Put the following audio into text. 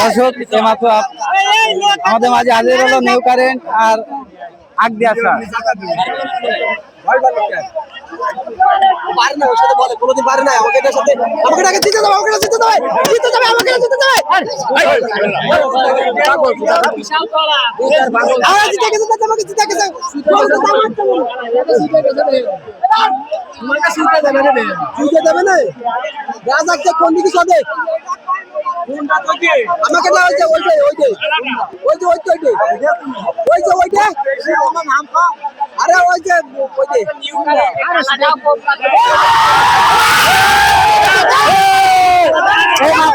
দর্শক, এইমাত্র আমাদের মাঝে হাজির হলো নিউ কারেন্ট আর আগদি আসা পারে না, ওর সাথে বলে, কোনোদিন পারে না। আমাকে সাথে আমাকে জিতে গেছে আমাকে জিতে গেছে রাজাককে কোন দিকে সাথে আমাকে না ওই যে ওই যে। ওই যে ওই যে ওই যে ওই যে ওই যে আরে ওই যে ওই